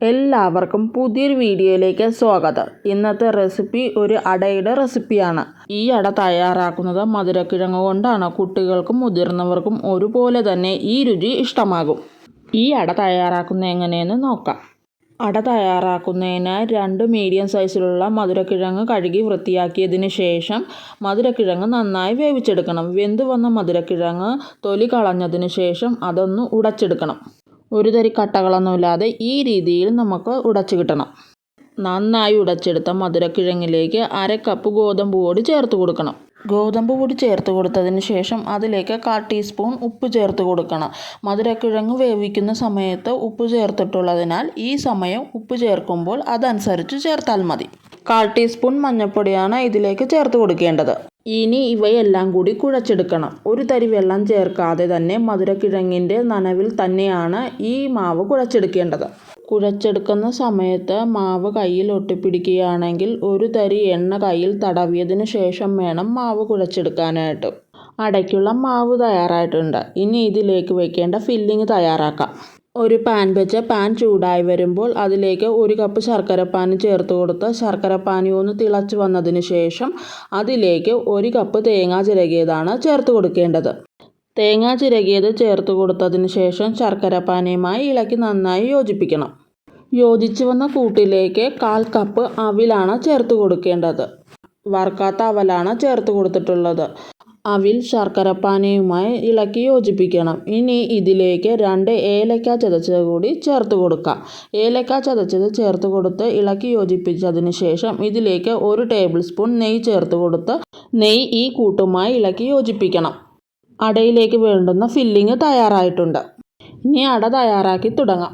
എല്ലാവർക്കും പുതിയൊരു വീഡിയോയിലേക്ക് സ്വാഗതം. ഇന്നത്തെ റെസിപ്പി ഒരു അടയുടെ റെസിപ്പിയാണ്. ഈ അട തയ്യാറാക്കുന്നത് മധുരക്കിഴങ്ങ് കൊണ്ടാണ്. കുട്ടികൾക്കും മുതിർന്നവർക്കും ഒരുപോലെ തന്നെ ഈ രുചി ഇഷ്ടമാകും. ഈ അട തയ്യാറാക്കുന്ന എങ്ങനെയെന്ന് നോക്കാം. അട തയ്യാറാക്കുന്നതിന് രണ്ട് മീഡിയം സൈസിലുള്ള മധുരക്കിഴങ്ങ് കഴുകി വൃത്തിയാക്കിയതിന് ശേഷം മധുരക്കിഴങ്ങ് നന്നായി വേവിച്ചെടുക്കണം. വെന്ത് വന്ന മധുരക്കിഴങ്ങ് തൊലി കളഞ്ഞതിന് ശേഷം അതൊന്ന് ഉടച്ചെടുക്കണം. ഒരു തരി കട്ടകളൊന്നുമില്ലാതെ ഈ രീതിയിൽ നമുക്ക് ഉടച്ചു കിട്ടണം. നന്നായി ഉടച്ചെടുത്ത മധുരക്കിഴങ്ങിലേക്ക് അര കപ്പ് ഗോതമ്പ് പൊടി ചേർത്ത് കൊടുക്കണം. ഗോതമ്പ് പൊടി ചേർത്ത് കൊടുത്തതിന് ശേഷം അതിലേക്ക് കാൽ ടീസ്പൂൺ ഉപ്പ് ചേർത്ത് കൊടുക്കണം. മധുരക്കിഴങ്ങ് വേവിക്കുന്ന സമയത്ത് ഉപ്പ് ചേർത്തിട്ടുള്ളതിനാൽ ഈ സമയം ഉപ്പ് ചേർക്കുമ്പോൾ അതനുസരിച്ച് ചേർത്താൽ മതി. കാൽ ടീസ്പൂൺ മഞ്ഞൾപ്പൊടിയാണ് ഇതിലേക്ക് ചേർത്ത് കൊടുക്കേണ്ടത്. ഇനി ഇവയെല്ലാം കൂടി കുഴച്ചെടുക്കണം. ഒരു തരി വെള്ളം ചേർക്കാതെ തന്നെ മധുരക്കിഴങ്ങിന്റെ നനവിൽ തന്നെയാണ് ഈ മാവ് കുഴച്ചെടുക്കേണ്ടത്. കുഴച്ചെടുക്കുന്ന സമയത്ത് മാവ് കയ്യിൽ ഒട്ടിപ്പിടിക്കുകയാണെങ്കിൽ ഒരു തരി എണ്ണ കയ്യിൽ തടവിയതിന് ശേഷം വേണം മാവ് കുഴച്ചെടുക്കാനായിട്ട്. അടയ്ക്കുള്ള മാവ് തയ്യാറായിട്ടുണ്ട്. ഇനി ഇതിലേക്ക് വെക്കേണ്ട ഫില്ലിങ് തയ്യാറാക്കാം. ഒരു പാൻ വെച്ച് പാൻ ചൂടായി വരുമ്പോൾ അതിലേക്ക് ഒരു കപ്പ് ശർക്കരപ്പാനി ചേർത്ത് കൊടുത്ത് ശർക്കരപ്പാനി ഒന്ന് തിളച്ച് വന്നതിന് ശേഷം അതിലേക്ക് ഒരു കപ്പ് തേങ്ങ ചിരകിയതാണ് ചേർത്ത് കൊടുക്കേണ്ടത്. തേങ്ങ ചിരകിയത് ചേർത്ത് കൊടുത്തതിന് ശേഷം ശർക്കരപ്പാനിയുമായി ഇളക്കി നന്നായി യോജിപ്പിക്കണം. യോജിച്ച് വന്ന കൂട്ടിലേക്ക് കാൽ കപ്പ് അവിലാണ് ചേർത്ത് കൊടുക്കേണ്ടത്. വറുക്കാത്ത അവലാണ് ചേർത്ത് കൊടുത്തിട്ടുള്ളത്. അവിൽ ശർക്കരപ്പാനയുമായി ഇളക്കി യോജിപ്പിക്കണം. ഇനി ഇതിലേക്ക് രണ്ട് ഏലക്ക ചതച്ചത് കൂടി ചേർത്ത് കൊടുക്കാം. ഏലക്ക ചതച്ചത് ചേർത്ത് കൊടുത്ത് ഇളക്കി യോജിപ്പിച്ചതിന് ശേഷം ഇതിലേക്ക് ഒരു ടേബിൾ സ്പൂൺ നെയ്യ് ചേർത്ത് കൊടുത്ത് നെയ്യ് ഈ കൂട്ടുമായി ഇളക്കി യോജിപ്പിക്കണം. അടയിലേക്ക് വേണ്ടുന്ന ഫില്ലിങ് തയ്യാറായിട്ടുണ്ട്. ഇനി അട തയ്യാറാക്കി തുടങ്ങാം.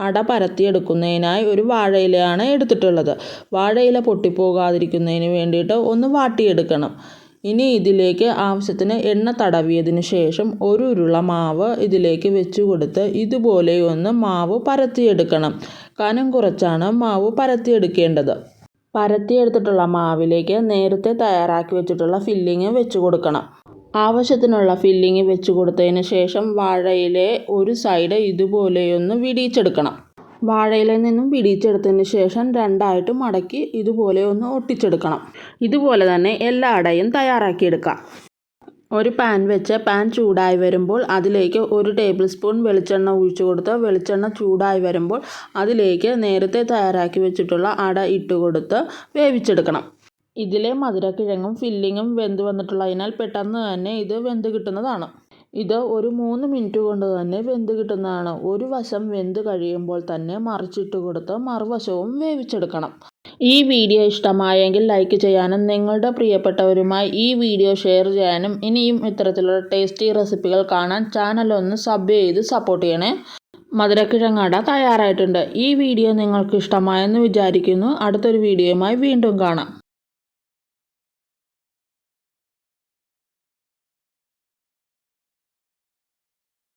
അട പരത്തിയെടുക്കുന്നതിനായി ഒരു വാഴയിലയാണ് എടുത്തിട്ടുള്ളത്. വാഴയില പൊട്ടിപ്പോകാതിരിക്കുന്നതിന് വേണ്ടിയിട്ട് ഒന്ന് വാട്ടിയെടുക്കണം. ഇനി ഇതിലേക്ക് ആവശ്യത്തിന് എണ്ണ തടവിയതിന് ശേഷം ഒരു ഉരുള മാവ് ഇതിലേക്ക് വെച്ച് കൊടുത്ത് ഇതുപോലെ ഒന്ന് മാവ് പരത്തിയെടുക്കണം. കനം കുറച്ചാണ് മാവ് പരത്തിയെടുക്കേണ്ടത്. പരത്തിയെടുത്തിട്ടുള്ള മാവിലേക്ക് നേരത്തെ തയ്യാറാക്കി വെച്ചിട്ടുള്ള ഫില്ലിങ് വെച്ച് കൊടുക്കണം. ആവശ്യത്തിനുള്ള ഫില്ലിങ് വെച്ച് കൊടുത്തതിന് ശേഷം വാഴയിലെ ഒരു സൈഡ് ഇതുപോലെയൊന്ന് വിടിയിച്ചെടുക്കണം വാഴയിലയിൽ നിന്നും പിടിച്ചെടുത്തതിന് ശേഷം രണ്ടായിട്ട് മടക്കി ഇതുപോലെ ഒന്ന് ഒട്ടിച്ചെടുക്കണം. ഇതുപോലെ തന്നെ എല്ലാ അടയും തയ്യാറാക്കിയെടുക്കാം. ഒരു പാൻ വെച്ച് പാൻ ചൂടായി വരുമ്പോൾ അതിലേക്ക് ഒരു ടേബിൾ സ്പൂൺ വെളിച്ചെണ്ണ ഒഴിച്ചു കൊടുത്ത് വെളിച്ചെണ്ണ ചൂടായി വരുമ്പോൾ അതിലേക്ക് നേരത്തെ തയ്യാറാക്കി വെച്ചിട്ടുള്ള അട ഇട്ട് കൊടുത്ത് വേവിച്ചെടുക്കണം. ഇതിലെ മധുരക്കിഴങ്ങും ഫില്ലിങ്ങും വെന്ത് വന്നിട്ടുള്ളതിനാൽ പെട്ടെന്ന് തന്നെ ഇത് വെന്ത് കിട്ടുന്നതാണ്. ഇത് ഒരു മൂന്ന് മിനിറ്റ് കൊണ്ട് തന്നെ വെന്ത് കിട്ടുന്നതാണ്. ഒരു വശം വെന്ത് കഴിയുമ്പോൾ തന്നെ മറിച്ചിട്ട് കൊടുത്ത് മറുവശവും വേവിച്ചെടുക്കണം. ഈ വീഡിയോ ഇഷ്ടമായെങ്കിൽ ലൈക്ക് ചെയ്യാനും നിങ്ങളുടെ പ്രിയപ്പെട്ടവരുമായി ഈ വീഡിയോ ഷെയർ ചെയ്യാനും ഇനിയും ഇത്തരത്തിലുള്ള ടേസ്റ്റി റെസിപ്പികൾ കാണാൻ ചാനൽ ഒന്ന് സബ് ചെയ്ത് സപ്പോർട്ട് ചെയ്യണേ. മധുരക്കിഴങ്ങട തയ്യാറായിട്ടുണ്ട്. ഈ വീഡിയോ നിങ്ങൾക്ക് ഇഷ്ടമായെന്ന് വിചാരിക്കുന്നു. അടുത്തൊരു വീഡിയോയുമായി വീണ്ടും കാണാം.